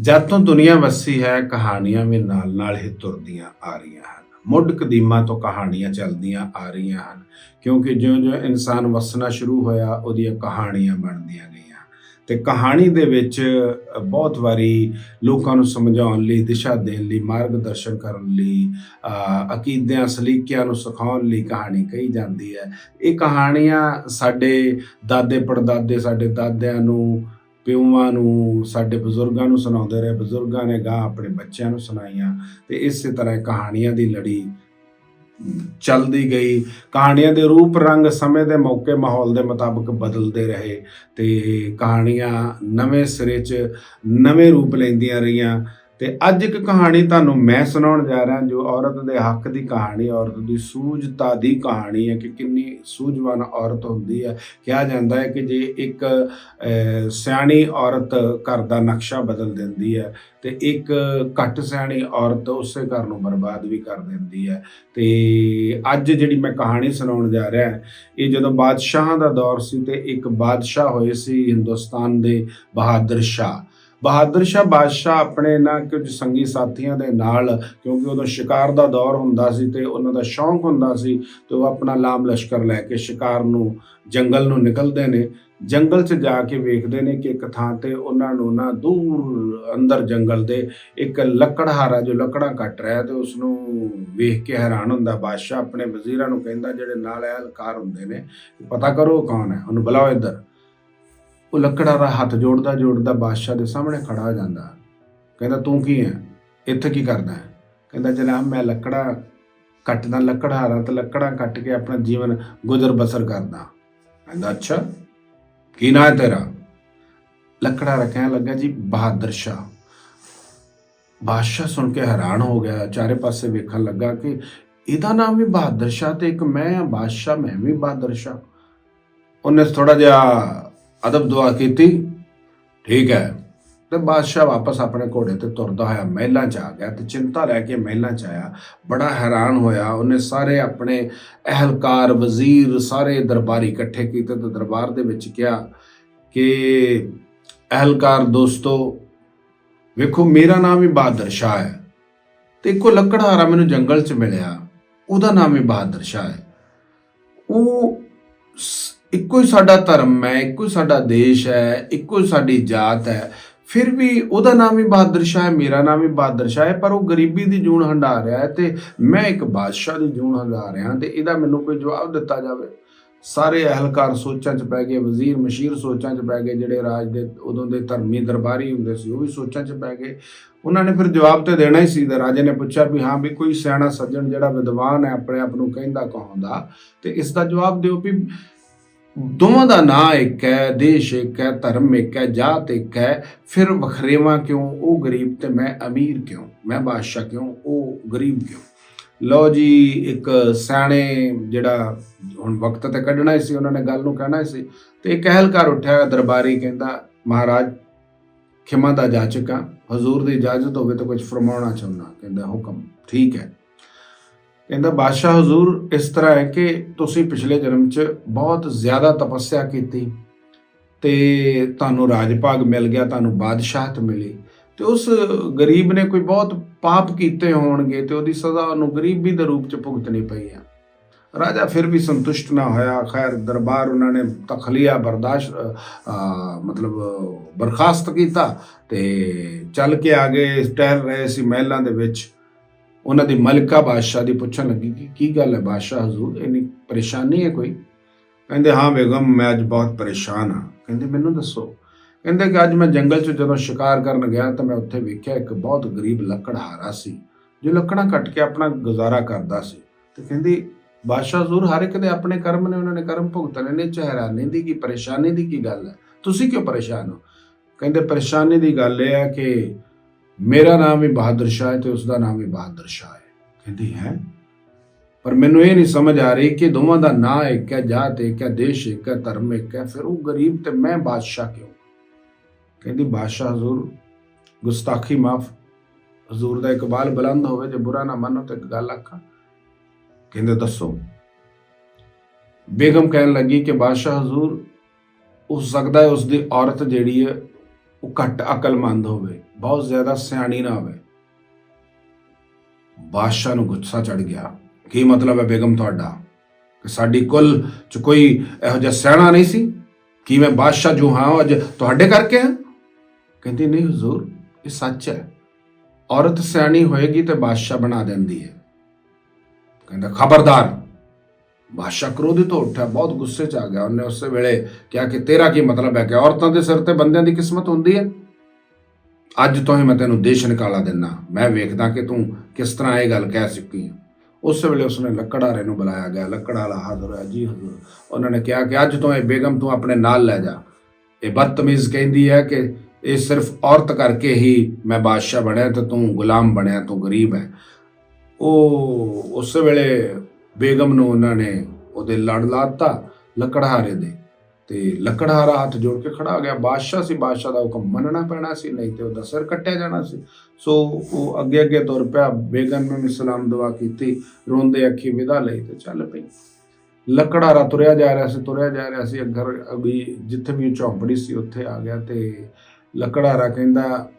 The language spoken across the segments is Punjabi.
ਜਦ ਤੋਂ ਦੁਨੀਆ ਵਸੀ ਹੈ, ਕਹਾਣੀਆਂ ਵੀ ਨਾਲ ਨਾਲ ਹੀ ਤੁਰਦੀਆਂ ਆ ਰਹੀਆਂ ਹਨ। ਮੁੱਢ ਕਦੀਮਾਂ ਤੋਂ ਕਹਾਣੀਆਂ ਚੱਲਦੀਆਂ ਆ ਰਹੀਆਂ ਹਨ, ਕਿਉਂਕਿ ਜਿਉਂ-ਜਿਉਂ ਇਨਸਾਨ ਵਸਣਾ ਸ਼ੁਰੂ ਹੋਇਆ, ਉਹਦੀਆਂ ਕਹਾਣੀਆਂ ਬਣਦੀਆਂ ਗਈਆਂ। ਤੇ ਕਹਾਣੀ ਦੇ ਵਿੱਚ ਬਹੁਤ ਵਾਰੀ ਲੋਕਾਂ ਨੂੰ ਸਮਝਾਉਣ ਲਈ, ਦਿਸ਼ਾ ਦੇਣ ਲਈ, ਮਾਰਗਦਰਸ਼ਨ ਕਰਨ ਲਈ ਅਕੀਦਿਆਂ, ਸਲੀਕਿਆਂ ਨੂੰ ਸਿਖਾਉਣ ਲਈ ਕਹਾਣੀ ਕਹੀ ਜਾਂਦੀ ਹੈ। ਇਹ ਕਹਾਣੀਆਂ ਸਾਡੇ ਦਾਦੇ ਪੜਦਾਦੇ ਸਾਡੇ ਦਾਦਿਆਂ ਨੂੰ ਪਿਓਾਂ ਨੂੰ, ਸਾਡੇ ਬਜ਼ੁਰਗਾਂ ਨੂੰ ਸੁਣਾਉਂਦੇ ਰਹੇ। ਬਜ਼ੁਰਗਾਂ ਨੇ ਗਾਂ ਆਪਣੇ ਬੱਚਿਆਂ ਨੂੰ ਸੁਣਾਈਆਂ ਤੇ ਇਸੇ ਤਰ੍ਹਾਂ ਕਹਾਣੀਆਂ ਦੀ ਲੜੀ ਚੱਲਦੀ ਗਈ। ਕਹਾਣੀਆਂ ਦੇ ਰੂਪ ਰੰਗ ਸਮੇਂ ਦੇ ਮੌਕੇ ਮਾਹੌਲ ਦੇ ਮੁਤਾਬਕ ਬਦਲਦੇ ਰਹੇ ਤੇ ਕਹਾਣੀਆਂ ਨਵੇਂ ਸਿਰੇ 'ਚ ਨਵੇਂ ਰੂਪ ਲੈਂਦੀਆਂ ਰਹੀਆਂ। ਤੇ ਅੱਜ ਇੱਕ ਕਹਾਣੀ ਤੁਹਾਨੂੰ ਮੈਂ ਸੁਣਾਉਣ ਜਾ ਰਿਹਾ, ਜੋ ਔਰਤ ਦੇ ਹੱਕ ਦੀ ਕਹਾਣੀ, ਔਰਤ ਦੀ ਸੂਝਤਾ ਦੀ ਕਹਾਣੀ ਹੈ ਕਿ ਕਿੰਨੀ ਸੂਝਵਾਨ ਔਰਤ ਹੁੰਦੀ ਹੈ। ਕਿਹਾ ਜਾਂਦਾ ਹੈ ਕਿ ਜੇ ਇੱਕ ਸਿਆਣੀ ਔਰਤ ਘਰ ਦਾ ਨਕਸ਼ਾ ਬਦਲ ਦਿੰਦੀ ਹੈ ਤੇ ਇੱਕ ਘੱਟ ਸਿਆਣੀ ਔਰਤ ਉਸੇ ਘਰ ਨੂੰ ਬਰਬਾਦ ਵੀ ਕਰ ਦਿੰਦੀ ਹੈ। ਤੇ ਅੱਜ ਜਿਹੜੀ ਮੈਂ ਕਹਾਣੀ ਸੁਣਾਉਣ ਜਾ ਰਿਹਾ, ਇਹ ਜਦੋਂ ਬਾਦਸ਼ਾਹਾਂ ਦਾ ਦੌਰ ਸੀ ਤੇ ਇੱਕ ਬਾਦਸ਼ਾਹ ਹੋਏ ਸੀ ਹਿੰਦੁਸਤਾਨ ਦੇ ਬਹਾਦਰ ਸ਼ਾਹ। ਬਹਾਦਰ ਸ਼ਾਹ ਬਾਦਸ਼ਾਹ ਆਪਣੇ ਨਾ ਕੁਝ ਸੰਗੀ ਸਾਥੀਆਂ ਦੇ ਨਾਲ, ਕਿਉਂਕਿ ਉਦੋਂ ਸ਼ਿਕਾਰ ਦਾ ਦੌਰ ਹੁੰਦਾ ਸੀ ਤੇ ਉਹਨਾਂ ਦਾ ਸ਼ੌਂਕ ਹੁੰਦਾ ਸੀ, ਤੇ ਉਹ ਆਪਣਾ ਲਾਮ ਲਸ਼ਕਰ ਲੈ ਕੇ ਸ਼ਿਕਾਰ ਨੂੰ, ਜੰਗਲ ਨੂੰ ਨਿਕਲਦੇ ਨੇ। ਜੰਗਲ 'ਚ ਜਾ ਕੇ ਵੇਖਦੇ ਨੇ ਕਿ ਇੱਕ ਥਾਂ ਤੇ ਉਹਨਾਂ ਨੂੰ ਨਾ ਦੂਰ ਅੰਦਰ ਜੰਗਲ ਦੇ ਇੱਕ ਲੱਕੜਹਾਰਾ ਜੋ ਲੱਕੜਾਂ ਕੱਟ ਰਿਹਾ ਤੇ ਉਸ ਨੂੰ ਵੇਖ ਕੇ ਹੈਰਾਨ ਹੁੰਦਾ। ਬਾਦਸ਼ਾਹ ਆਪਣੇ ਵਜ਼ੀਰਾਂ ਨੂੰ ਕਹਿੰਦਾ, ਜਿਹੜੇ ਨਾਲ ਅਹਿਲਕਾਰ ਹੁੰਦੇ ਨੇ, ਪਤਾ ਕਰੋ ਕੌਣ ਹੈ? ਉਹਨੂੰ ਬੁਲਾਓ ਇੱਧਰ। ਉਹ ਲੱਕੜਾਂ ਦਾ ਹੱਥ ਜੋੜਦਾ ਜੋੜਦਾ ਬਾਦਸ਼ਾਹ ਦੇ ਸਾਹਮਣੇ ਖੜਾ ਹੋ ਜਾਂਦਾ। ਕਹਿੰਦਾ, ਤੂੰ ਕੀ ਹੈ ਇੱਥੇ ਕੀ ਕਰਦਾ ਹੈ ਕਹਿੰਦਾ, ਜਨਾਬ, ਮੈਂ ਲੱਕੜਾਂ ਕੱਟਦਾ ਲੱਕੜਹਾਰਾ ਤੇ ਲੱਕੜਾਂ ਕੱਟ ਕੇ ਆਪਣਾ ਜੀਵਨ ਗੁਜ਼ਰ ਬਸਰ ਕਰਦਾ। ਕਹਿੰਦਾ, ਅੱਛਾ, ਕੀ ਨਾਂ ਹੈ ਤੇਰਾ? ਲੱਕੜਹਾਰਾ ਕਹਿਣ ਲੱਗਾ ਜੀ ਬਹਾਦਰ ਸ਼ਾਹ। ਬਾਦਸ਼ਾਹ ਸੁਣ ਕੇ ਹੈਰਾਨ ਹੋ ਗਿਆ। ਚਾਰੇ ਪਾਸੇ ਵੇਖਣ ਲੱਗਾ ਕਿ ਇਹਦਾ ਨਾਮ ਵੀ ਬਹਾਦਰ ਸ਼ਾਹ ਤੇ ਇੱਕ ਮੈਂ ਆ, ਬਾਦਸ਼ਾਹ, ਮੈਂ ਵੀ ਬਹਾਦਰ ਸ਼ਾਹ। ਉਹਨੇ ਥੋੜਾ ਜਿਹਾ ਅਦਬ ਦੁਆ ਕੀਤੀ। ਠੀਕ ਹੈ। ਤੇ ਬਾਦਸ਼ਾਹ ਵਾਪਸ ਆਪਣੇ ਘੋੜੇ ਤੇ ਤੁਰਦਾ ਹੋਇਆ ਮਹਿਲਾਂ 'ਚ ਆ ਗਿਆ ਤੇ ਚਿੰਤਾ ਲੈ ਕੇ ਮਹਿਲਾਂ 'ਚ ਆਇਆ। ਬੜਾ ਹੈਰਾਨ ਹੋਇਆ। ਉਹਨੇ ਸਾਰੇ ਆਪਣੇ ਅਹਲਕਾਰ, ਵਜ਼ੀਰ ਸਾਰੇ ਦਰਬਾਰੀ ਇਕੱਠੇ ਕੀਤੇ ਤੇ ਦਰਬਾਰ ਦੇ ਵਿੱਚ ਕਿਹਾ ਕਿ, ਅਹਲਕਾਰ ਦੋਸਤੋ, ਵੇਖੋ, ਮੇਰਾ ਨਾਮ ਹੀ ਬਹਾਦਰ ਸ਼ਾਹ ਹੈ। ਤੇ ਇੱਕੋ ਲੱਕੜਹਾਰਾ ਮੈਨੂੰ ਜੰਗਲ 'ਚ ਮਿਲਿਆ। ਉਹਦਾ ਨਾਮ ਹੀ ਬਹਾਦਰ ਸ਼ਾਹ ਹੈ। ਉਹ ਇੱਕੋ ਹੀ ਸਾਡਾ ਧਰਮ ਹੈ, ਇੱਕੋ ਹੀ ਸਾਡਾ ਦੇਸ਼ ਹੈ, ਇੱਕੋ ਹੀ ਸਾਡੀ ਜਾਤ ਹੈ, ਫਿਰ ਵੀ ਉਹਦਾ ਨਾਮ ਵੀ ਬਹਾਦਰ ਸ਼ਾਹ ਹੈ, ਮੇਰਾ ਨਾਮ ਵੀ ਬਹਾਦਰ ਸ਼ਾਹ ਹੈ, ਪਰ ਉਹ ਗਰੀਬੀ ਦੀ ਜੂਨ ਹੰਢਾ ਰਿਹਾ ਹੈ ਤੇ ਮੈਂ ਇੱਕ ਬਾਦਸ਼ਾਹ ਦੀ ਜੂਨ ਹੰਢਾ ਰਿਹਾ ਤੇ ਇਹਦਾ ਮੈਨੂੰ ਕੋਈ ਜਵਾਬ ਦਿੱਤਾ ਜਾਵੇ। ਸਾਰੇ ਅਹਲਕਾਰ ਸੋਚਾਂ 'ਚ ਪੈ ਗਏ, ਵਜ਼ੀਰ ਮਸ਼ੀਰ ਸੋਚਾਂ 'ਚ ਪੈ ਗਏ, ਜਿਹੜੇ ਰਾਜ ਦੇ ਉਦੋਂ ਦੇ ਧਰਮੀ ਦਰਬਾਰੀ ਹੁੰਦੇ ਸੀ, ਉਹ ਵੀ ਸੋਚਾਂ 'ਚ ਪੈ ਗਏ। ਉਹਨਾਂ ਨੇ ਫਿਰ ਜਵਾਬ ਤੇ ਦੇਣਾ ਹੀ ਸੀ ਤੇ ਰਾਜੇ ਨੇ ਪੁੱਛਿਆ ਵੀ ਹਾਂ ਵੀ ਕੋਈ ਸਿਆਣਾ ਸੱਜਣ ਜਿਹੜਾ ਵਿਦਵਾਨ ਹੈ, ਆਪਣੇ ਆਪ ਨੂੰ ਕਹਿੰਦਾ ਕਹਾਉਂਦਾ ਤੇ ਇਸ ਦਾ ਜਵਾਬ ਦਿਓ ਵੀ ਦੋਵਾਂ ਦਾ ਨਾਂ ਇੱਕ ਹੈ, ਦੇਸ਼ ਇੱਕ ਹੈ, ਧਰਮ ਇੱਕ ਹੈ, ਜਾਤ ਇੱਕ ਹੈ। ਫਿਰ ਵਖਰੇਵਾ ਕਿਉਂ? ਉਹ ਗਰੀਬ ਤੇ ਮੈਂ ਅਮੀਰ ਕਿਉਂ? ਮੈਂ ਬਾਦਸ਼ਾਹ ਕਿਉਂ? ਉਹ ਗਰੀਬ ਕਿਉਂ? ਲਓ ਜੀ, ਇੱਕ ਸਿਆਣੇ ਜਿਹੜਾ ਹੁਣ ਵਕਤ ਤੇ ਕੱਢਣਾ ਸੀ, ਉਹਨਾਂ ਨੇ ਗੱਲ ਨੂੰ ਕਹਿਣਾ ਸੀ। ਤੇ ਇੱਕ ਅਹਿਲਕਾਰ ਉੱਠਿਆ ਦਰਬਾਰੀ ਕਹਿੰਦਾ, ਮਹਾਰਾਜ, ਖਿਮਾ ਦਾ ਜਾਚਕ ਹਾਂ। ਹਜ਼ੂਰ ਦੀ ਇਜਾਜ਼ਤ ਹੋਵੇ ਤਾਂ ਕੁਝ ਫਰਮਾਉਣਾ ਚਾਹੁੰਦਾ ਕਹਿੰਦਾ, ਹੁਕਮ ਠੀਕ ਹੈ। ਕਹਿੰਦਾ, ਬਾਦਸ਼ਾਹ ਹਜ਼ੂਰ, ਇਸ ਤਰ੍ਹਾਂ ਹੈ ਕਿ ਤੁਸੀਂ ਪਿਛਲੇ ਜਨਮ 'ਚ ਬਹੁਤ ਜ਼ਿਆਦਾ ਤਪੱਸਿਆ ਕੀਤੀ ਤੇ ਤੁਹਾਨੂੰ ਰਾਜ ਭਾਗ ਮਿਲ ਗਿਆ, ਤੁਹਾਨੂੰ ਬਾਦਸ਼ਾਹਤ ਮਿਲੀ ਤੇ ਉਸ ਗਰੀਬ ਨੇ ਕੋਈ ਬਹੁਤ ਪਾਪ ਕੀਤੇ ਹੋਣਗੇ ਤੇ ਉਹਦੀ ਸਜ਼ਾ ਉਹਨੂੰ ਗਰੀਬੀ ਦੇ ਰੂਪ 'ਚ ਭੁਗਤਣੀ ਪਈ ਆ। ਰਾਜਾ ਫਿਰ ਵੀ ਸੰਤੁਸ਼ਟ ਨਾ ਹੋਇਆ। ਖੈਰ, ਦਰਬਾਰ ਉਹਨਾਂ ਨੇ ਤਖਲੀਆ ਬਰਦਾਸ਼ਤ ਮਤਲਬ ਬਰਖਾਸਤ ਕੀਤਾ ਤੇ ਚੱਲ ਕੇ ਆ ਗਏ, ਟਹਿਲ ਰਹੇ ਸੀ ਮਹਿਲਾਂ ਦੇ ਵਿੱਚ। ਉਹਨਾਂ ਦੀ ਮਲਕਾ ਬਾਦਸ਼ਾਹ ਦੀ ਪੁੱਛਣ ਲੱਗੀ ਕਿ ਕੀ ਗੱਲ ਹੈ ਬਾਦਸ਼ਾਹ ਹਜ਼ੂਰ? ਇੰਨੀ ਪਰੇਸ਼ਾਨੀ ਹੈ ਕੋਈ? ਕਹਿੰਦੇ, ਹਾਂ ਬੇਗਮ, ਮੈਂ ਅੱਜ ਬਹੁਤ ਪਰੇਸ਼ਾਨ ਹਾਂ। ਕਹਿੰਦੇ, ਮੈਨੂੰ ਦੱਸੋ। ਕਹਿੰਦੇ ਕਿ ਅੱਜ ਮੈਂ ਜੰਗਲ 'ਚ ਜਦੋਂ ਸ਼ਿਕਾਰ ਕਰਨ ਗਿਆ ਤਾਂ ਮੈਂ ਉੱਥੇ ਵੇਖਿਆ ਇੱਕ ਬਹੁਤ ਗਰੀਬ ਲੱਕੜਹਾਰਾ ਸੀ, ਜੋ ਲੱਕੜਾਂ ਕੱਟ ਕੇ ਆਪਣਾ ਗੁਜ਼ਾਰਾ ਕਰਦਾ ਸੀ। ਤੇ ਕਹਿੰਦੀ, ਬਾਦਸ਼ਾਹ ਹਜ਼ੂਰ, ਹਰ ਇੱਕ ਦੇ ਆਪਣੇ ਕਰਮ ਨੇ, ਉਹਨਾਂ ਨੇ ਕਰਮ ਭੁਗਤਣੇ ਨੇ ਚਿਹਰਾਨੀ ਦੀ ਕੀ, ਪਰੇਸ਼ਾਨੀ ਦੀ ਕੀ ਗੱਲ ਹੈ? ਤੁਸੀਂ ਕਿਉਂ ਪਰੇਸ਼ਾਨ ਹੋ? ਕਹਿੰਦੇ, ਪਰੇਸ਼ਾਨੀ ਦੀ ਗੱਲ ਇਹ ਹੈ ਕਿ ਮੇਰਾ ਨਾਮ ਵੀ ਬਹਾਦਰ ਸ਼ਾਹ ਹੈ ਤੇ ਉਸ ਦਾ ਨਾਮ ਵੀ ਬਹਾਦਰ ਸ਼ਾਹ ਹੈ। ਕਹਿੰਦੀ, ਹੈ? ਪਰ ਮੈਨੂੰ ਇਹ ਨਹੀਂ ਸਮਝ ਆ ਰਹੀ ਕਿ ਦੋਵਾਂ ਦਾ ਨਾਂ ਇੱਕ ਹੈ, ਜਾਤ ਇੱਕ ਹੈ, ਦੇਸ਼ ਇੱਕ ਹੈ, ਧਰਮ ਇੱਕ ਹੈ, ਫਿਰ ਉਹ ਗਰੀਬ ਤੇ ਮੈਂ ਬਾਦਸ਼ਾਹ ਕਿਉਂ? ਕਹਿੰਦੀ, ਬਾਦਸ਼ਾਹ ਹਜ਼ੂਰ, ਗੁਸਤਾਖੀ ਮਾਫ। ਹਜ਼ੂਰ ਦਾ ਇਕਬਾਲ ਬੁਲੰਦ ਹੋਵੇ ਜੇ ਬੁਰਾ ਨਾ ਮੰਨੋ ਤੇ ਇੱਕ ਗੱਲ ਆਖਾਂ। ਕਹਿੰਦੇ, ਦੱਸੋ। ਬੇਗਮ ਕਹਿਣ ਲੱਗੀ ਕਿ ਬਾਦਸ਼ਾਹ ਹਜ਼ੂਰ, ਹੋ ਸਕਦਾ ਹੈ ਉਸ ਦੀ ਔਰਤ ਜਿਹੜੀ ਹੈ, ਉਹ ਘੱਟ ਅਕਲਮੰਦ ਹੋਵੇ। ਬਹੁਤ ਜ਼ਿਆਦਾ ਸਿਆਣੀ ਨਾ ਹੋਵੇ ਬਾਦਸ਼ਾਹ ਨੂੰ ਗੁੱਸਾ ਚੜ ਗਿਆ। ਕੀ ਮਤਲਬ ਹੈ ਬੇਗਮ ਤੁਹਾਡਾ? ਕਿ ਸਾਡੀ ਕੁੱਲ ਚ ਕੋਈ ਇਹੋ ਜਿਹਾ ਸਿਆਣਾ ਨਹੀਂ ਸੀ? ਕੀ ਮੈਂ ਬਾਦਸ਼ਾਹ ਜੋ ਹਾਂ, ਅੱਜ ਤੁਹਾਡੇ ਕਰਕੇ ਹਾਂ? ਕਹਿੰਦੀ, ਨਹੀਂ ਹਜ਼ੂਰ, ਇਹ ਸੱਚ ਹੈ। ਔਰਤ ਸਿਆਣੀ ਹੋਏਗੀ ਤੇ ਬਾਦਸ਼ਾਹ ਬਣਾ ਦਿੰਦੀ ਹੈ। ਕਹਿੰਦਾ, ਖਬਰਦਾਰ, ਬਾਦਸ਼ਾਹ ਕ੍ਰੋਧਿਤ ਹੋ ਉੱਠਿਆ ਬਹੁਤ ਗੁੱਸੇ 'ਚ ਆ ਗਿਆ। ਉਹਨੇ ਉਸੇ ਵੇਲੇ ਕਿਹਾ ਕਿ ਤੇਰਾ ਕੀ ਮਤਲਬ ਹੈ ਕਿ ਔਰਤਾਂ ਦੇ ਸਿਰ ਤੇ ਬੰਦਿਆਂ ਦੀ ਕਿਸਮਤ ਹੁੰਦੀ ਹੈ? ਅੱਜ ਤੋਂ ਹੀ ਮੈਂ ਤੈਨੂੰ ਦੇਸ਼ ਨਿਕਾਲਾ ਦਿੰਨਾ। ਮੈਂ ਵੇਖਦਾ ਕਿ ਤੂੰ ਕਿਸ ਤਰ੍ਹਾਂ ਇਹ ਗੱਲ ਕਹਿ ਸਕੀ ਉਸ ਵੇਲੇ ਉਸਨੇ ਲੱਕੜਾਰੇ ਨੂੰ ਬੁਲਾਇਆ ਗਿਆ। ਲੱਕੜਾਲਾ ਹਾਜ਼ਰ ਹੋਇਆ ਜੀ ਹਜ਼ੂਰ। ਉਹਨਾਂ ਨੇ ਕਿਹਾ ਕਿ ਅੱਜ ਤੋਂ ਇਹ ਬੇਗਮ ਤੂੰ ਆਪਣੇ ਨਾਲ ਲੈ ਜਾ। ਇਹ ਬਦਤਮੀਜ਼ ਕਹਿੰਦੀ ਹੈ ਕਿ ਇਹ ਸਿਰਫ ਔਰਤ ਕਰਕੇ ਹੀ ਮੈਂ ਬਾਦਸ਼ਾਹ ਬਣਿਆ ਤੇ ਤੂੰ ਗੁਲਾਮ ਬਣਿਆ, ਤੂੰ ਗਰੀਬ ਹੈ। ਉਹ ਉਸ ਵੇਲੇ ਬੇਗਮ ਨੂੰ ਉਹਨਾਂ ਨੇ ਉਹਦੇ ਲੜ ਲਾਤਾ ਲੱਕੜਹਾਰੇ ਦੇ। ਤੇ ਲੱਕੜਹਾਰਾ ਹੱਥ ਜੋੜ ਕੇ ਖੜਾ ਹੋ ਗਿਆ। ਬਾਦਸ਼ਾਹ ਸੀ, ਬਾਦਸ਼ਾਹ ਦਾ ਹੁਕਮ ਮੰਨਣਾ ਪੈਣਾ ਸੀ, ਨਹੀਂ ਤੇ ਉਹਦਾ ਸਿਰ ਕੱਟਿਆ ਜਾਣਾ ਸੀ। ਸੋ ਉਹ ਅੱਗੇ ਅੱਗੇ ਤੁਰ ਪਿਆ, ਬੇਗਮ ਨੂੰ ਸਲਾਮ ਦੁਆ ਕੀਤੀ, ਰੋਂਦੇ ਅੱਖੀ ਵਿਦਾ ਲਈ ਤੇ ਚੱਲ ਪਈ। ਲੱਕੜਹਾਰਾ ਤੁਰਿਆ ਜਾ ਰਿਹਾ ਸੀ, ਤੁਰਿਆ ਜਾ ਰਿਹਾ ਸੀ। ਅੱਗਰ ਅਭੀ ਜਿੱਥੇ ਵੀ ਉਹ ਝੌਂਪੜੀ ਸੀ, ਉੱਥੇ ਆ ਗਿਆ ਤੇ ਲੱਕੜਹਾਰਾ ਕਹਿੰਦਾ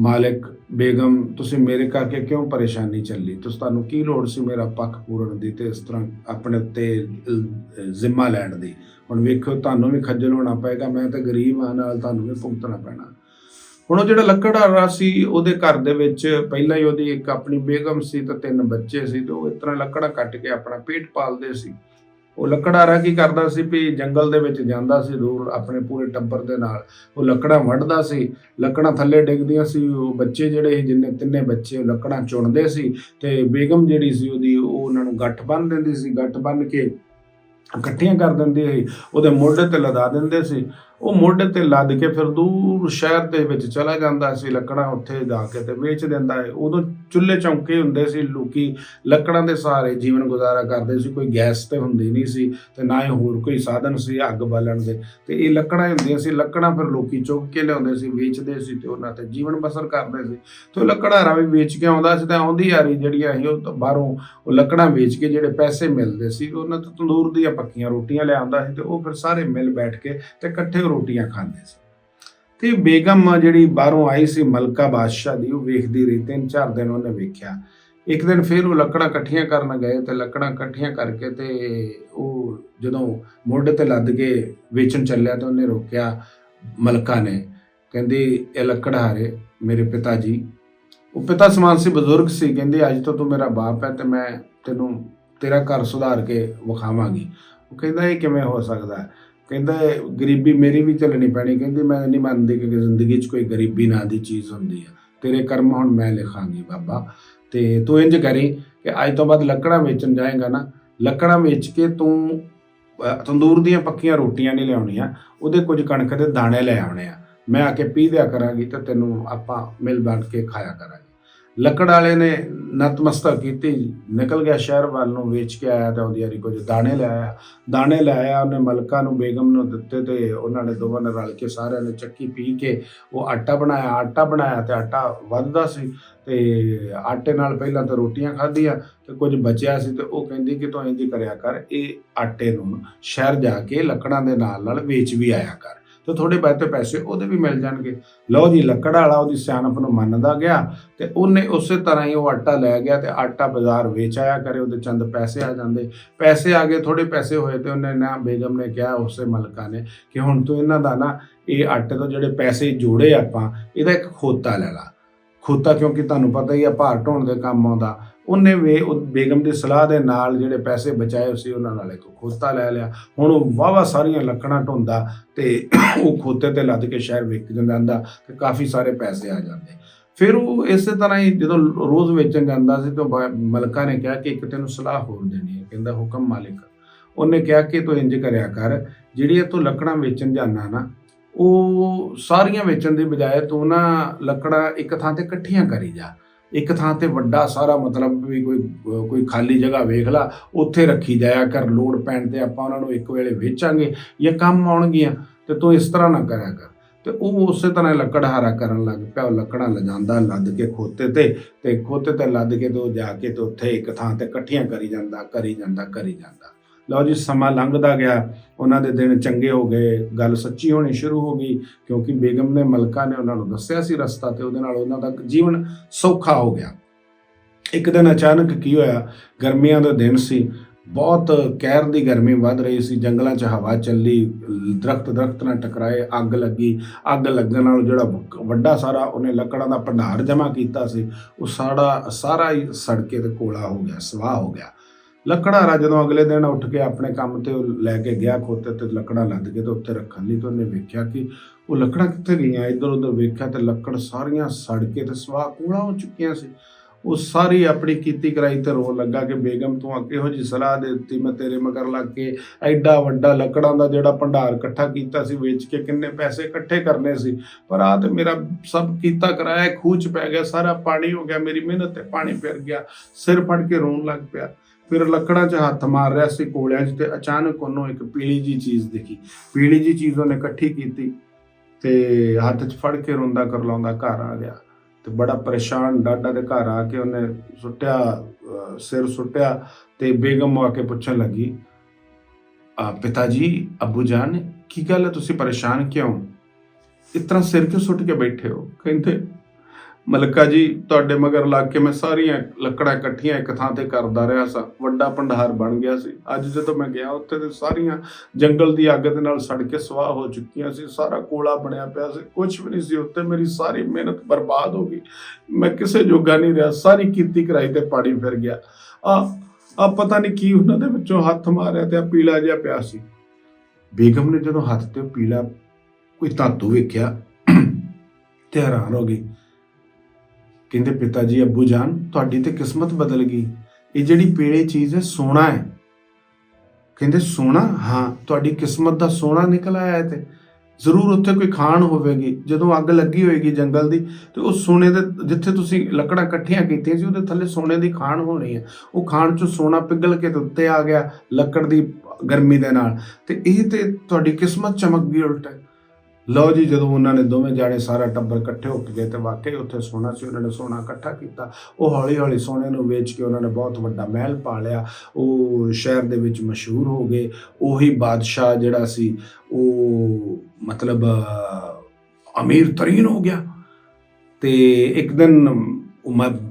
ਮਾਲਕ, ਬੇਗਮ, ਤੁਸੀਂ ਮੇਰੇ ਕਰਕੇ ਕਿਉਂ ਪਰੇਸ਼ਾਨੀ ਚੱਲੀ? ਤੁਸੀਂ ਤੁਹਾਨੂੰ ਕੀ ਲੋੜ ਸੀ ਮੇਰਾ ਪੱਖ ਪੂਰਨ ਦੀ ਤੇ ਇਸ ਤਰ੍ਹਾਂ ਆਪਣੇ ਉੱਤੇ ਜ਼ਿੰਮਾ ਲੈਣ ਦੀ? ਹੁਣ ਵੇਖੋ, ਤੁਹਾਨੂੰ ਵੀ ਖੱਜਲ ਹੋਣਾ ਪਏਗਾ, ਮੈਂ ਤਾਂ ਗਰੀਬ ਹਾਂ, ਨਾਲ ਤੁਹਾਨੂੰ ਵੀ ਭੁਗਤਣਾ ਪੈਣਾ। ਹੁਣ ਉਹ ਜਿਹੜਾ ਲੱਕੜਹਾਰਾ ਸੀ, ਉਹਦੇ ਘਰ ਦੇ ਵਿੱਚ ਪਹਿਲਾਂ ਹੀ ਉਹਦੀ ਇੱਕ ਆਪਣੀ ਬੇਗਮ ਸੀ ਤੇ ਤਿੰਨ ਬੱਚੇ ਸੀ ਤੇ ਉਹ ਇਸ ਤਰ੍ਹਾਂ ਲੱਕੜਾਂ ਕੱਟ ਕੇ ਆਪਣਾ ਪੇਟ ਪਾਲਦੇ ਸੀ। ਉਹ ਲੱਕੜਹਾਰਾ ਕੀ ਕਰਦਾ ਸੀ ਵੀ ਜੰਗਲ ਦੇ ਵਿੱਚ ਜਾਂਦਾ ਸੀ ਦੂਰ ਆਪਣੇ ਪੂਰੇ ਟੱਬਰ ਦੇ ਨਾਲ। ਉਹ ਲੱਕੜਾਂ ਵੱਢਦਾ ਸੀ, ਲੱਕੜਾਂ ਥੱਲੇ ਡਿੱਗਦੀਆਂ ਸੀ, ਉਹ ਬੱਚੇ ਜਿਹੜੇ ਸੀ, ਜਿੰਨੇ ਤਿੰਨੇ ਬੱਚੇ ਉਹ ਲੱਕੜਾਂ ਚੁਣਦੇ ਸੀ ਤੇ ਬੇਗਮ ਜਿਹੜੀ ਸੀ ਉਹਦੀ, ਉਹ ਉਹਨਾਂ ਨੂੰ ਗੱਠ ਬੰਨ ਦਿੰਦੀ ਸੀ, ਗੱਠ ਬੰਨ ਕੇ ਇਕੱਠੀਆਂ ਕਰ ਦਿੰਦੀ ਸੀ, ਉਹਦੇ ਮੋਢੇ ਤੇ ਲਦਾ ਦਿੰਦੇ ਸੀ। ਉਹ ਮੋਢੇ ਤੇ ਲੱਦ ਕੇ ਫਿਰ ਦੂਰ ਸ਼ਹਿਰ ਦੇ ਵਿੱਚ ਚਲਾ ਜਾਂਦਾ ਸੀ, ਲੱਕੜਾਂ ਉੱਥੇ ਜਾ ਕੇ ਤੇ ਵੇਚ ਦਿੰਦਾ ਹੈ ਉਦੋਂ ਚੁੱਲ੍ਹੇ ਚੌਂਕੇ ਹੁੰਦੇ ਸੀ, ਲੋਕੀ ਲੱਕੜਾਂ ਦੇ ਸਹਾਰੇ ਜੀਵਨ ਗੁਜ਼ਾਰਾ ਕਰਦੇ ਸੀ, ਕੋਈ ਗੈਸ ਤੇ ਹੁੰਦੀ ਨਹੀਂ ਸੀ ਤੇ ਨਾ ਹੀ ਹੋਰ ਕੋਈ ਸਾਧਨ ਸੀ ਅੱਗ ਬਾਲਣ ਦੇ। ਤੇ ਇਹ ਲੱਕੜਾਂ ਹੀ ਹੁੰਦੀਆਂ ਸੀ, ਲੱਕੜਾਂ ਫਿਰ ਲੋਕੀ ਚੁੱਕ ਕੇ ਲਿਆਉਂਦੇ ਸੀ, ਵੇਚਦੇ ਸੀ ਤੇ ਉਹਨਾਂ ਤੇ ਜੀਵਨ ਬਸਰ ਕਰਦੇ ਸੀ। ਤੇ ਉਹ ਲੱਕੜਾਂ ਵੀ ਵੇਚ ਕੇ ਆਉਂਦਾ ਸੀ ਤੇ ਆਉਂਦੀ ਆ ਰਹੀ ਜਿਹੜੀਆਂ ਸੀ, ਉਹ ਬਾਹਰੋਂ ਉਹ ਲੱਕੜਾਂ ਵੇਚ ਕੇ ਜਿਹੜੇ ਪੈਸੇ ਮਿਲਦੇ ਸੀ, ਉਹਨਾਂ ਤੋਂ ਤੰਦੂਰ ਦੀਆਂ ਪੱਕੀਆਂ ਰੋਟੀਆਂ ਲਿਆਉਂਦਾ ਸੀ ਤੇ ਉਹ ਫਿਰ ਸਾਰੇ ਮਿਲ ਬੈਠ ਕੇ ਤੇ ਇਕੱਠੇ ਰੋਟੀਆਂ ਖਾਂਦੇ ਸੀ। ਤੇ ਬੇਗਮ ਜਿਹੜੀ ਬਾਹਰੋਂ ਆਈ ਸੀ ਮਲਕਾ ਬਾਦਸ਼ਾਹ ਦੀ, ਉਹ ਵੇਖਦੀ ਰਹੀ, ਤਿੰਨ ਚਾਰ ਦਿਨ ਉਹਨੇ ਵੇਖਿਆ। ਇੱਕ ਦਿਨ ਫਿਰ ਉਹ ਲੱਕੜਾਂ ਇਕੱਠੀਆਂ ਕਰਨ ਗਏ ਤੇ ਲੱਕੜਾਂ ਇਕੱਠੀਆਂ ਕਰਕੇ ਤੇ ਉਹ ਜਦੋਂ ਮੋਢੇ ਤੇ ਲੱਦ ਕੇ ਵੇਚਣ ਚੱਲਿਆ ਤਾਂ ਉਹਨੇ ਰੋਕਿਆ ਮਲਕਾ ਨੇ। ਕਹਿੰਦੀ, ਇਹ ਲੱਕੜ ਹਾਰੇ, ਮੇਰੇ ਪਿਤਾ ਜੀ। ਉਹ ਪਿਤਾ ਸਮਾਨ ਸੀ, ਬਜ਼ੁਰਗ ਸੀ। ਕਹਿੰਦੇ, ਅੱਜ ਤੋਂ ਤੂੰ ਮੇਰਾ ਬਾਪ ਹੈ ਤੇ ਮੈਂ ਤੈਨੂੰ ਤੇਰਾ ਘਰ ਸੁਧਾਰ ਕੇ ਵਿਖਾਵਾਂਗੀ। ਉਹ ਕਹਿੰਦਾ, ਇਹ ਕਿਵੇਂ ਹੋ ਸਕਦਾ ਹੈ? ਕਹਿੰਦਾ ਗਰੀਬੀ ਮੇਰੀ ਵੀ ਝੱਲਣੀ ਪੈਣੀ, ਕਹਿੰਦੀ ਮੈਂ ਨਹੀਂ ਮੰਨਦੀ ਕਿ ਜ਼ਿੰਦਗੀ 'ਚ ਕੋਈ ਗਰੀਬੀ ਨਾਂ ਦੀ ਚੀਜ਼ ਹੁੰਦੀ ਆ। ਤੇਰੇ ਕਰਮ ਹੁਣ ਮੈਂ ਲਿਖਾਂਗੀ ਬਾਬਾ। ਤੇ ਤੂੰ ਇੰਜ ਕਰੀ ਕਿ ਅੱਜ ਤੋਂ ਬਾਅਦ ਲੱਕੜਾਂ ਵੇਚਣ ਜਾਏਗਾ ਨਾ, ਲੱਕੜਾਂ ਵੇਚ ਕੇ ਤੂੰ ਤੰਦੂਰ ਦੀਆਂ ਪੱਕੀਆਂ ਰੋਟੀਆਂ ਨਹੀਂ ਲਿਆਉਣੀਆਂ, ਉਹਦੇ ਕੁਝ ਕਣਕ ਦੇ ਦਾਣੇ ਲੈ ਆਉਣੇ ਆ। ਮੈਂ ਆ ਕੇ ਪੀ ਦਿਆ ਕਰਾਂਗੀ ਤੇ ਤੈਨੂੰ ਆਪਾਂ ਮਿਲ ਬਣ ਕੇ ਖਾਇਆ ਕਰਾਂਗੇ। ਲੱਕੜ ਵਾਲੇ ਨੇ ਨਤਮਸਤਕ ਕੀਤੀ, ਨਿਕਲ ਗਿਆ ਸ਼ਹਿਰ ਵੱਲ ਨੂੰ, ਵੇਚ ਕੇ ਆਇਆ ਤੇ ਉਹਦੀ ਹਰੀ ਕੁਝ ਦਾਣੇ ਲੈ ਆਇਆ। ਦਾਣੇ ਲੈ ਆਇਆ, ਉਹਨੇ ਮਲਕਾ ਨੂੰ, ਬੇਗਮ ਨੂੰ ਦਿੱਤੇ ਤੇ ਉਹਨਾਂ ਨੇ ਦੋਵਾਂ ਨੇ ਰਲ ਕੇ ਸਾਰਿਆਂ ਨੇ ਚੱਕੀ ਪੀ ਕੇ ਉਹ ਆਟਾ ਬਣਾਇਆ। ਆਟਾ ਬਣਾਇਆ ਤੇ ਆਟਾ ਵੱਧਦਾ ਸੀ ਤੇ ਆਟੇ ਨਾਲ ਪਹਿਲਾਂ ਤਾਂ ਰੋਟੀਆਂ ਖਾਧੀਆਂ ਤੇ ਕੁਝ ਬਚਿਆ ਸੀ ਤੇ ਉਹ ਕਹਿੰਦੀ ਕਿ ਤੂੰ ਇੰਜ ਕਰਿਆ ਕਰ, ਇਹ ਆਟੇ ਨੂੰ ਸ਼ਹਿਰ ਜਾ ਕੇ ਲੱਕੜਾਂ ਦੇ ਨਾਲ ਨਾਲ ਵੇਚ ਵੀ ਆਇਆ ਕਰ। ਤੇ ਥੋੜੇ ਬਹੁਤੇ ਪੈਸੇ ਉਹਦੇ ਵੀ ਮਿਲ ਜਾਣਗੇ। ਲਓ ਜੀ, ਲੱਕੜ ਵਾਲਾ ਉਹਦੀ ਸਿਆਣਪ ਨੂੰ ਮੰਨਦਾ ਗਿਆ ਤੇ ਉਹਨੇ ਉਸੇ ਤਰ੍ਹਾਂ ਹੀ ਉਹ ਆਟਾ ਲੈ ਗਿਆ ਤੇ ਆਟਾ ਬਾਜ਼ਾਰ ਵੇਚ ਆਇਆ ਕਰੇ, ਉਹਦੇ ਚੰਦ ਪੈਸੇ ਆ ਜਾਂਦੇ। ਪੈਸੇ ਆ ਗਏ ਥੋੜੇ ਪੈਸੇ ਹੋਏ ਤੇ ਉਹਨੇ ਨਾ ਬੇਗਮ ਨੇ ਕਿਹਾ ਉਸੇ ਮਲਕਾ ਨੇ ਕਿ ਹੁਣ ਤੂੰ ਇਹਨਾਂ ਦਾ ਨਾ ਇਹ ਆਟੇ ਤੋਂ ਜਿਹੜੇ ਪੈਸੇ ਜੋੜੇ ਆਪਾਂ, ਇਹਦਾ ਇੱਕ ਖੋਤਾ ਲੈ ਲਾ। ਖੋਤਾ ਕਿਉਂਕਿ ਤੁਹਾਨੂੰ ਪਤਾ ਹੀ ਆ, ਭਾਰ ਢੋਣ ਦੇ ਕੰਮ ਆਉਂਦਾ। ਉਹਨੇ ਵੇ ਉਹ ਬੇਗਮ ਦੀ ਸਲਾਹ ਦੇ ਨਾਲ ਜਿਹੜੇ ਪੈਸੇ ਬਚਾਏ ਸੀ, ਉਹਨਾਂ ਨਾਲ ਇੱਕ ਖੋਤਾ ਲੈ ਲਿਆ। ਹੁਣ ਉਹ ਵਾਵਾ ਸਾਰੀਆਂ ਲੱਕੜਾਂ ਢੋਂਦਾ ਤੇ ਉਹ ਖੋਤੇ ਤੇ ਲੱਦ ਕੇ ਸ਼ਹਿਰ ਵੇਚ ਜਾਂਦਾ ਆਂਦਾ ਤੇ ਕਾਫੀ ਸਾਰੇ ਪੈਸੇ ਆ ਜਾਂਦੇ। ਫਿਰ ਉਹ ਇਸੇ ਤਰ੍ਹਾਂ ਹੀ ਜਦੋਂ ਰੋਜ਼ ਵੇਚਣ ਜਾਂਦਾ ਸੀ ਤਾਂ ਮਲਕਾ ਨੇ ਕਿਹਾ ਕਿ ਇੱਕ ਤੈਨੂੰ ਸਲਾਹ ਹੋਰ ਦੇਣੀ ਹੈ, ਕਹਿੰਦਾ, ਹੁਕਮ ਮਾਲਿਕ, ਉਹਨੇ ਕਿਹਾ ਕਿ ਤੂੰ ਇੰਜ ਕਰਿਆ ਕਰ, ਜਿਹੜੀ ਤੂੰ ਲੱਕੜਾਂ ਵੇਚਣ ਜਾਣਾ ਨਾ, ਉਹ ਸਾਰੀਆਂ ਵੇਚਣ ਦੀ ਬਜਾਏ ਤੂੰ ਨਾ ਲੱਕੜਾਂ ਇੱਕ ਥਾਂ ਤੇ ਇਕੱਠੀਆਂ ਕਰੀ ਜਾ। ਇੱਕ ਥਾਂ ਤੇ ਵੱਡਾ ਸਾਰਾ ਮਤਲਬ ਵੀ ਕੋਈ ਕੋਈ ਖਾਲੀ ਜਗ੍ਹਾ ਵੇਖ ਲਾ, ਉੱਥੇ ਰੱਖੀ ਜਾਇਆ ਕਰ, ਲੋੜ ਪੈਣ ਤੇ ਆਪਾਂ ਉਹਨਾਂ ਨੂੰ ਇੱਕ ਵੇਲੇ ਵੇਚਾਂਗੇ ਜਾਂ ਕੰਮ ਆਉਣਗੀਆਂ, ਤੇ ਤੂੰ ਇਸ ਤਰ੍ਹਾਂ ਨਾ ਕਰਿਆ ਕਰ। ਤੇ ਉਹ ਉਸੇ ਤਰ੍ਹਾਂ ਲੱਕੜਹਾਰਾ ਕਰਨ ਲੱਗ ਪਿਆ, ਉਹ ਲੱਕੜਾਂ ਲਿਜਾਂਦਾ ਲੱਦ ਕੇ ਖੋਤੇ ਤੇ ਤੇ ਖੋਤੇ ਤੇ ਲੱਦ ਕੇ ਤੇ ਉਹ ਜਾ ਕੇ ਤੇ ਉੱਥੇ ਇੱਕ ਥਾਂ ਤੇ ਇਕੱਠੀਆਂ ਕਰੀ ਜਾਂਦਾ ਕਰੀ ਜਾਂਦਾ ਕਰੀ ਜਾਂਦਾ। ਲਓ ਜੀ, ਸਮਾਂ ਲੰਘਦਾ ਗਿਆ। ਉਹਨਾਂ ਦੇ ਦਿਨ ਚੰਗੇ ਹੋ ਗਏ। ਗੱਲ ਸੱਚੀ ਹੋਣੀ ਸ਼ੁਰੂ ਹੋ ਗਈ ਕਿਉਂਕਿ ਬੇਗਮ ਨੇ ਮਲਕਾ ਨੇ ਉਹਨਾਂ ਨੂੰ ਦੱਸਿਆ ਸੀ ਰਸਤਾ ਤੇ ਉਹਦੇ ਨਾਲ ਉਹਨਾਂ ਦਾ ਜੀਵਨ ਸੌਖਾ ਹੋ ਗਿਆ। ਇੱਕ ਦਿਨ ਅਚਾਨਕ ਕੀ ਹੋਇਆ? ਗਰਮੀਆਂ ਦਾ ਦਿਨ ਸੀ। ਬਹੁਤ ਕਹਿਰ ਦੀ ਗਰਮੀ ਵੱਧ ਰਹੀ ਸੀ। ਜੰਗਲਾਂ 'ਚ ਹਵਾ ਚੱਲੀ, ਦਰਖਤ ਦਰਖਤ ਨਾਲ ਟਕਰਾਏ, ਅੱਗ ਲੱਗੀ। ਅੱਗ ਲੱਗਣ ਨਾਲ ਜਿਹੜਾ ਵੱਡਾ ਸਾਰਾ ਉਹਨੇ ਲੱਕੜਾਂ ਦਾ ਭੰਡਾਰ ਜਮ੍ਹਾਂ ਕੀਤਾ ਸੀ। ਉਹ ਸਾਰਾ ਸਾਰਾ ਹੀ ਸੜਕੇ ਤੇ ਕੋਲਾ ਹੋ ਗਿਆ, ਸਵਾਹ ਹੋ ਗਿਆ। ਲੱਕੜਾਂ ਜਦੋਂ ਅਗਲੇ ਦਿਨ ਉੱਠ ਕੇ ਆਪਣੇ ਕੰਮ ਤੇ ਉਹ ਲੈ ਕੇ ਗਿਆ ਖੋਤੇ ਤੇ ਲੱਕੜਾਂ ਲੱਦ ਕੇ ਤੇ ਉੱਤੇ ਰੱਖਣ ਲਈ ਤਾਂ ਉਹਨੇ ਵੇਖਿਆ ਕਿ ਉਹ ਲੱਕੜਾਂ ਕਿੱਥੇ ਗਈਆਂ, ਇੱਧਰ ਉੱਧਰ ਵੇਖਿਆ ਤੇ ਲੱਕੜ ਸਾਰੀਆਂ ਸੜ ਕੇ ਤੇ ਸਵਾਹ ਕੋਲਾ ਹੋ ਚੁੱਕੀਆਂ ਸੀ। ਉਹ ਸਾਰੀ ਆਪਣੀ ਕੀਤੀ ਕਰਾਈ ਤੇ ਰੋਣ ਲੱਗਾ ਕਿ ਬੇਗਮ ਤੂੰ ਆ ਕਿਹੋ ਜੀ ਸਲਾਹ ਦੇ ਦਿੱਤੀ, ਮੈਂ ਤੇਰੇ ਮਗਰ ਲੱਗ ਕੇ ਐਡਾ ਵੱਡਾ ਲੱਕੜਾਂ ਦਾ ਜਿਹੜਾ ਭੰਡਾਰ ਇਕੱਠਾ ਕੀਤਾ ਸੀ, ਵੇਚ ਕੇ ਕਿੰਨੇ ਪੈਸੇ ਇਕੱਠੇ ਕਰਨੇ ਸੀ। ਪਰ ਆ ਤੇ ਮੇਰਾ ਸਭ ਕੀਤਾ ਕਰਾਇਆ ਖੂਚ ਪੈ ਗਿਆ, ਸਾਰਾ ਪਾਣੀ ਹੋ ਗਿਆ, ਮੇਰੀ ਮਿਹਨਤ ਤੇ ਪਾਣੀ ਫਿਰ ਗਿਆ, ਸਿਰ ਫੜ ਕੇ ਰੋਣ ਲੱਗ ਪਿਆ। ਫਿਰ ਲੱਕੜਾਂ 'ਚ ਹੱਥ ਮਾਰ ਰਿਹਾ ਸੀ ਕੋਲਿਆਂ 'ਚ ਤੇ ਅਚਾਨਕ ਉਹਨੂੰ ਇੱਕ ਪੀਲੀ ਜੀ ਚੀਜ਼ ਦਿਖੀ। ਪੀਲੀ ਜੀ ਚੀਜ਼ ਉਹਨੇ ਇਕੱਠੀ ਕੀਤੀ ਤੇ ਹੱਥ 'ਚ ਫੜ ਕੇ ਰੋਂਦਾ ਕਰਲਾਉਂਦਾ ਘਰ ਆ ਗਿਆ ਤੇ ਬੜਾ ਪਰੇਸ਼ਾਨ ਡਾਡਾ ਦੇ ਘਰ ਆ ਕੇ ਉਹਨੇ ਸੁੱਟਿਆ ਸਿਰ ਸੁੱਟਿਆ ਤੇ ਬੇਗਮ ਆ ਕੇ ਪੁੱਛਣ ਲੱਗੀ ਆ ਪਿਤਾ ਜੀ ਅੱਬੂ ਜਾਨ, ਕੀ ਗੱਲ ਹੈ? ਤੁਸੀਂ ਪਰੇਸ਼ਾਨ ਕਿਉਂ? ਇਸ ਤਰ੍ਹਾਂ ਸਿਰ ਕਿਉਂ ਸੁੱਟ ਕੇ ਬੈਠੇ ਹੋ? ਕਹਿੰਦੇ ਮਲਕਾ ਜੀ, ਤੁਹਾਡੇ ਮਗਰ ਲੱਗ ਕੇ ਮੈਂ ਸਾਰੀਆਂ ਲੱਕੜਾਂ ਇਕੱਠੀਆਂ ਇੱਕ ਥਾਂ ਤੇ ਕਰਦਾ ਰਿਹਾ ਸਾਂ। ਵੱਡਾ ਭੰਡਾਰ ਬਣ ਗਿਆ ਸੀ। ਅੱਜ ਜਦੋਂ ਮੈਂ ਗਿਆ ਉੱਥੇ ਤੇ ਸਾਰੀਆਂ ਜੰਗਲ ਦੀ ਅੱਗ ਦੇ ਨਾਲ ਸੜ ਕੇ ਸਵਾਹ ਹੋ ਚੁੱਕੀਆਂ ਸੀ। ਸਾਰਾ ਕੋਲਾ ਬਣਿਆ ਪਿਆ ਸੀ। ਕੁਝ ਵੀ ਨਹੀਂ ਸੀ। ਉੱਤੇ ਮੇਰੀ ਸਾਰੀ ਮਿਹਨਤ ਬਰਬਾਦ ਹੋ ਗਈ। ਮੈਂ ਕਿਸੇ ਜੋਗਾ ਨਹੀਂ ਰਿਹਾ। ਸਾਰੀ ਕੀਤੀ ਕਰਾਈ ਤੇ ਪਾਣੀ ਫਿਰ ਗਿਆ। ਆ ਆ ਪਤਾ ਨਹੀਂ ਕੀ ਉਹਨਾਂ ਦੇ ਵਿੱਚੋਂ ਹੱਥ ਮਾਰਿਆ ਤੇ ਆ ਪੀਲਾ ਜਿਹਾ ਪਿਆ ਸੀ। ਬੇਗਮ ਨੇ ਜਦੋਂ ਹੱਥ ਤੇ ਪੀਲਾ ਕੋਈ ਧਾਤੂ ਵੇਖਿਆ, ਤੇ ਹੈਰਾਨ ਹੋ ਗਈ। ਕਹਿੰਦੇ, ਪਿਤਾ ਜੀ, ਅੱਬੂ ਜਾਨ, ਤੁਹਾਡੀ ਤੇ ਕਿਸਮਤ ਬਦਲ ਗਈ। ਇਹ ਜਿਹੜੀ ਪੀਲੇ ਚੀਜ਼ ਹੈ ਸੋਨਾ ਹੈ। ਕਹਿੰਦੇ ਸੋਨਾ ਹਾਂ, ਤੁਹਾਡੀ ਕਿਸਮਤ ਦਾ ਸੋਨਾ ਨਿਕਲ ਆਇਆ ਹੈ ਤੇ। ਜ਼ਰੂਰ ਉੱਥੇ ਕੋਈ ਖਾਣ ਹੋਵੇਗੀ। ਜਦੋਂ ਅੱਗ ਲੱਗੀ ਹੋਏਗੀ ਜੰਗਲ ਦੀ, ਤੇ ਉਹ ਸੋਨੇ ਦੇ, ਜਿੱਥੇ ਤੁਸੀਂ ਲੱਕੜਾਂ ਇਕੱਠੀਆਂ ਕੀਤੀਆਂ ਸੀ, ਉਹਦੇ ਥੱਲੇ ਸੋਨੇ ਦੀ ਖਾਣ ਹੋਣੀ ਹੈ। ਉਹ ਖਾਣ ਚੋਂ ਸੋਨਾ ਪਿਘਲ ਕੇ ਤੇ ਉੱਤੇ ਆ ਗਿਆ ਲੱਕੜ ਦੀ ਗਰਮੀ ਦੇ ਨਾਲ। ਤੇ ਇਹ ਤੇ ਤੁਹਾਡੀ ਕਿਸਮਤ ਚਮਕ ਗਈ ਉਲਟਾ ਲਓ ਜੀ, ਜਦੋਂ ਉਹਨਾਂ ਨੇ ਦੋਵੇਂ ਜਾਣੇ ਸਾਰਾ ਟੱਬਰ ਇਕੱਠੇ ਹੋ ਕੇ ਗਏ ਤੇ ਵਾਕਈ ਉੱਥੇ ਸੋਨਾ ਸੀ, ਉਹਨਾਂ ਨੇ ਸੋਨਾ ਇਕੱਠਾ ਕੀਤਾ। ਉਹ ਹੌਲੀ ਹੌਲੀ ਸੋਨੇ ਨੂੰ ਵੇਚ ਕੇ ਉਹਨਾਂ ਨੇ ਬਹੁਤ ਵੱਡਾ ਮਹਿਲ ਪਾ ਲਿਆ ਉਹ ਸ਼ਹਿਰ ਦੇ ਵਿੱਚ ਮਸ਼ਹੂਰ ਹੋ ਗਏ। ਉਹੀ ਬਾਦਸ਼ਾਹ ਜਿਹੜਾ ਸੀ, ਉਹ ਮਤਲਬ ਅਮੀਰ ਤਰੀਨ ਹੋ ਗਿਆ। ਤੇ ਇੱਕ ਦਿਨ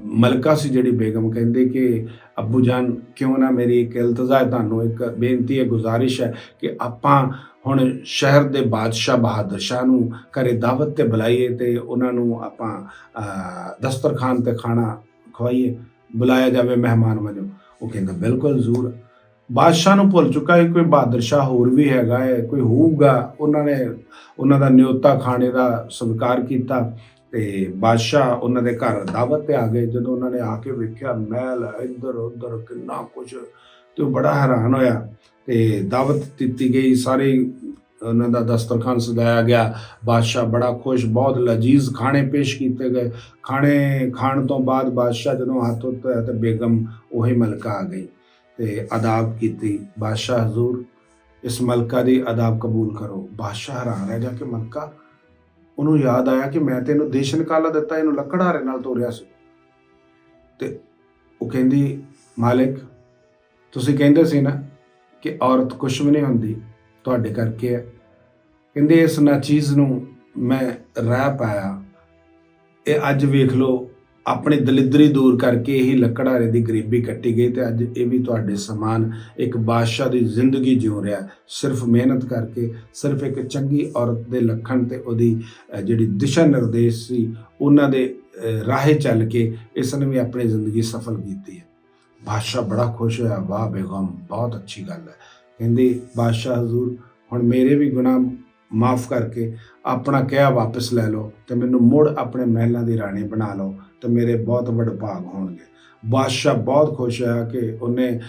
ਮਲਕਾ ਸੀ ਜਿਹੜੀ ਬੇਗਮ ਕਹਿੰਦੇ ਕਿ ਅੱਬੂ ਜਾਨ ਕਿਉਂ ਨਾ ਮੇਰੀ ਇੱਕ ਇਲਤਜ਼ਾ ਹੈ ਤੁਹਾਨੂੰ ਇੱਕ ਬੇਨਤੀ ਹੈ ਗੁਜ਼ਾਰਿਸ਼ ਹੈ ਕਿ ਆਪਾਂ ਹੁਣ ਸ਼ਹਿਰ ਦੇ ਬਾਦਸ਼ਾਹ ਬਹਾਦਰ ਸ਼ਾਹ ਨੂੰ ਘਰੇ ਦਾਵਤ ਤੇ ਬੁਲਾਈਏ ਤੇ ਉਹਨਾਂ ਨੂੰ ਆਪਾਂ ਅਹ, ਦਸਤਰਖਾਨ ਤੇ ਖਾਣਾ ਖਵਾਈਏ ਬੁਲਾਇਆ ਜਾਵੇ ਮਹਿਮਾਨ ਵਜੋਂ। ਉਹ ਕਹਿੰਦਾ ਬਿਲਕੁਲ ਜ਼ਰੂਰ। ਬਾਦਸ਼ਾਹ ਨੂੰ ਭੁੱਲ ਚੁੱਕਾ ਹੈ ਕੋਈ ਬਹਾਦਰ ਸ਼ਾਹ ਹੋਰ ਵੀ ਹੈਗਾ ਹੈ ਕੋਈ ਹੋਊਗਾ। ਉਹਨਾਂ ਨੇ ਉਹਨਾਂ ਦਾ ਨਿਯੋਤਾ ਖਾਣੇ ਦਾ ਸਵੀਕਾਰ ਕੀਤਾ। ਤੇ ਬਾਦਸ਼ਾਹ ਉਹਨਾਂ ਦੇ ਘਰ ਦਾਵਤ ਤੇ ਆ ਗਏ। ਜਦੋਂ ਉਹਨਾਂ ਨੇ ਆ ਕੇ ਵੇਖਿਆ, ਮਹਿਲ ਇੱਧਰ ਉੱਧਰ ਕਿੰਨਾ ਕੁਝ ਤੇ ਉਹ ਬੜਾ ਹੈਰਾਨ ਹੋਇਆ। ਤੇ ਦਾਵਤ ਦਿੱਤੀ ਗਈ ਸਾਰੇ, ਉਹਨਾਂ ਦਾ ਦਸਤਰਖਾਨ ਸਜਾਇਆ ਗਿਆ। ਬਾਦਸ਼ਾਹ ਬੜਾ ਖੁਸ਼, ਬਹੁਤ ਲਜੀਜ਼ ਖਾਣੇ ਪੇਸ਼ ਕੀਤੇ ਗਏ। ਖਾਣੇ ਖਾਣ ਤੋਂ ਬਾਅਦ ਬਾਦਸ਼ਾਹ ਜਦੋਂ ਹੱਥ ਉੱਤੇ ਤੇ ਬੇਗਮ ਉਹੀ ਮਲਕਾ ਆ ਗਈ ਤੇ ਆਦਾਬ ਕੀਤੀ, ਬਾਦਸ਼ਾਹ ਹਜ਼ੂਰ, ਇਸ ਮਲਕਾ ਦੀ ਆਦਾਬ ਕਬੂਲ ਕਰੋ। ਬਾਦਸ਼ਾਹ ਹੈਰਾਨ ਰਹਿ ਜਾ ਕੇ ਮਲਕਾ ਉਹਨੂੰ ਯਾਦ ਆਇਆ ਕਿ ਮੈਂ ਤੈਨੂੰ ਦੇਸ਼ ਨਿਕਾਲਾ ਦਿੱਤਾ, ਇਹਨੂੰ ਲੱਕੜਾਰੇ ਨਾਲ ਤੋਰਿਆ ਸੀ। ਤੇ ਉਹ ਕਹਿੰਦੀ, ਮਾਲਿਕ, ਤੁਸੀਂ ਕਹਿੰਦੇ ਸੀ ਨਾ ਕਿ ਔਰਤ ਕੁਛ ਵੀ ਨਹੀਂ ਹੁੰਦੀ, ਤੁਹਾਡੇ ਕਰਕੇ ਹੈ। ਕਹਿੰਦੇ, ਇਸ ਨਾਚੀਜ਼ ਨੂੰ ਮੈਂ ਰਹਿ ਪਾਇਆ। ਇਹ ਅੱਜ ਵੇਖ ਲਓ ਆਪਣੀ ਦਲਿਦਰੀ ਦੂਰ ਕਰਕੇ ਹੀ ਲੱਕੜਾਰੇ ਦੀ ਗਰੀਬੀ ਕੱਟੀ ਗਈ ਤੇ ਅੱਜ ਇਹ ਵੀ ਤੁਹਾਡੇ ਸਮਾਨ ਇੱਕ ਬਾਦਸ਼ਾਹ ਦੀ ਜ਼ਿੰਦਗੀ ਜਿਉ ਰਿਹਾ। ਸਿਰਫ ਮਿਹਨਤ ਕਰਕੇ, ਸਿਰਫ ਇੱਕ ਚੰਗੀ ਔਰਤ ਦੇ ਲੱਖਣ ਤੇ ਉਹਦੀ ਜਿਹੜੀ ਦਿਸ਼ਾ ਨਿਰਦੇਸ਼ ਸੀ, ਉਹਨਾਂ ਦੇ ਰਾਹੇ ਚੱਲ ਕੇ ਇਸ ਨੇ ਵੀ ਆਪਣੀ ਜ਼ਿੰਦਗੀ ਸਫਲ ਕੀਤੀ ਹੈ। ਬਾਦਸ਼ਾਹ ਬੜਾ ਖੁਸ਼ ਹੋਇਆ, ਵਾਹ ਬੇਗਮ, ਬਹੁਤ ਅੱਛੀ ਗੱਲ ਹੈ। ਕਹਿੰਦੀ, ਬਾਦਸ਼ਾਹ ਹਜ਼ੂਰ, ਹੁਣ ਮੇਰੇ ਵੀ ਗੁਨਾਹ ਮਾਫ ਕਰਕੇ ਆਪਣਾ ਕਿਹਾ ਵਾਪਸ ਲੈ ਲਓ ਤੇ ਮੈਨੂੰ ਮੁੜ ਆਪਣੇ ਮਹਿਲਾਂ ਦੀ ਰਾਣੀ ਬਣਾ ਲਓ। ਤੇ ਮੇਰੇ ਬਹੁਤ ਵੱਡ ਭਾਗ ਹੋਣਗੇ। ਬਾਦਸ਼ਾਹ ਬਹੁਤ ਖੁਸ਼ ਹੋਇਆ ਕਿ ਉਹਨੇ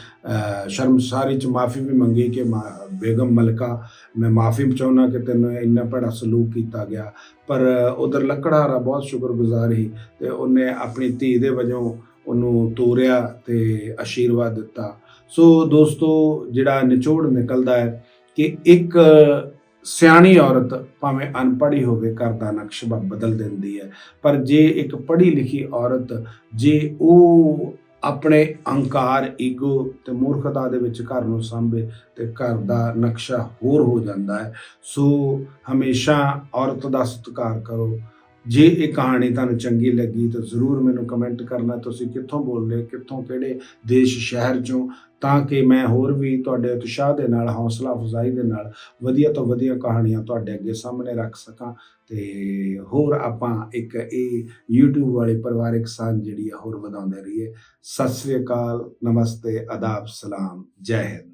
ਸ਼ਰਮਸਾਰੀ ਚ ਮਾਫੀ ਵੀ ਮੰਗੀ ਕਿ ਮਾ- ਬੇਗਮ ਮਲਕਾ, ਮੈਂ ਮਾਫੀ ਚਾਹੁੰਦਾ ਕਿ ਤੈਨੂੰ ਇੰਨਾ ਭੈੜਾ ਸਲੂਕ ਕੀਤਾ ਗਿਆ। ਪਰ ਉਧਰ ਲੱਕੜਹਾਰਾ ਬਹੁਤ ਸ਼ੁਕਰਗੁਜ਼ਾਰ ਸੀ ਤੇ ਉਹਨੇ ਆਪਣੀ ਧੀ ਦੇ ਵਜੋਂ ਉਹਨੂੰ ਤੋਰਿਆ ਤੇ ਆਸ਼ੀਰਵਾਦ ਦਿੱਤਾ। ਸੋ ਦੋਸਤੋ, ਜਿਹੜਾ ਨਿਚੋੜ ਨਿਕਲਦਾ ਹੈ ਕਿ ਇੱਕ ਸਿਆਣੀ ਔਰਤ ਭਾਵੇਂ ਅਨਪੜ੍ਹੀ ਹੋਵੇ, ਘਰ ਦਾ ਨਕਸ਼ਾ ਬਦਲ ਦਿੰਦੀ ਹੈ। ਪਰ ਜੇ ਇੱਕ ਪੜ੍ਹੀ ਲਿਖੀ ਔਰਤ, ਜੇ ਉਹ ਆਪਣੇ ਅਹੰਕਾਰ, ਈਗੋ ਤੇ ਮੂਰਖਤਾ ਦੇ ਵਿੱਚ ਘਰ ਨੂੰ ਸਾਂਭੇ ਤੇ ਘਰ ਦਾ ਨਕਸ਼ਾ ਹੋਰ ਹੋ ਜਾਂਦਾ ਹੈ, ਸੋ ਹਮੇਸ਼ਾ ਔਰਤ ਦਾ ਸਤਿਕਾਰ ਕਰੋ। ਜੇ ਇਹ ਕਹਾਣੀ ਤੁਹਾਨੂੰ ਚੰਗੀ ਲੱਗੀ ਤਾਂ ਜ਼ਰੂਰ ਮੈਨੂੰ ਕਮੈਂਟ ਕਰਨਾ, ਤੁਸੀਂ ਕਿੱਥੋਂ ਬੋਲ ਕਿੱਥੋਂ ਕਿਹੜੇ ਦੇਸ਼, ਸ਼ਹਿਰ ਚੋਂ? ਤਾਂ ਕਿ ਮੈਂ ਹੋਰ ਵੀ ਤੁਹਾਡੇ ਉਤਸ਼ਾਹ ਦੇ ਨਾਲ, ਹੌਸਲਾ ਅਫਜ਼ਾਈ ਦੇ ਨਾਲ ਵਧੀਆ ਤੋਂ ਵਧੀਆ ਕਹਾਣੀਆਂ ਤੁਹਾਡੇ ਅੱਗੇ ਸਾਹਮਣੇ ਰੱਖ ਸਕਾਂ। ਤੇ ਹੋਰ ਆਪਾਂ ਇੱਕ ਇਹ YouTube ਵਾਲੇ ਪਰਿਵਾਰਿਕ ਸਾਂਝ ਜਿਹੜੀ ਆ, ਹੋਰ ਵਧਾਉਂਦੇ ਰਹੀਏ। ਸਤਿ ਸ੍ਰੀ ਅਕਾਲ, ਨਮਸਤੇ ਆਦਾਬ ਸਲਾਮ, ਜੈ ਹਿੰਦ।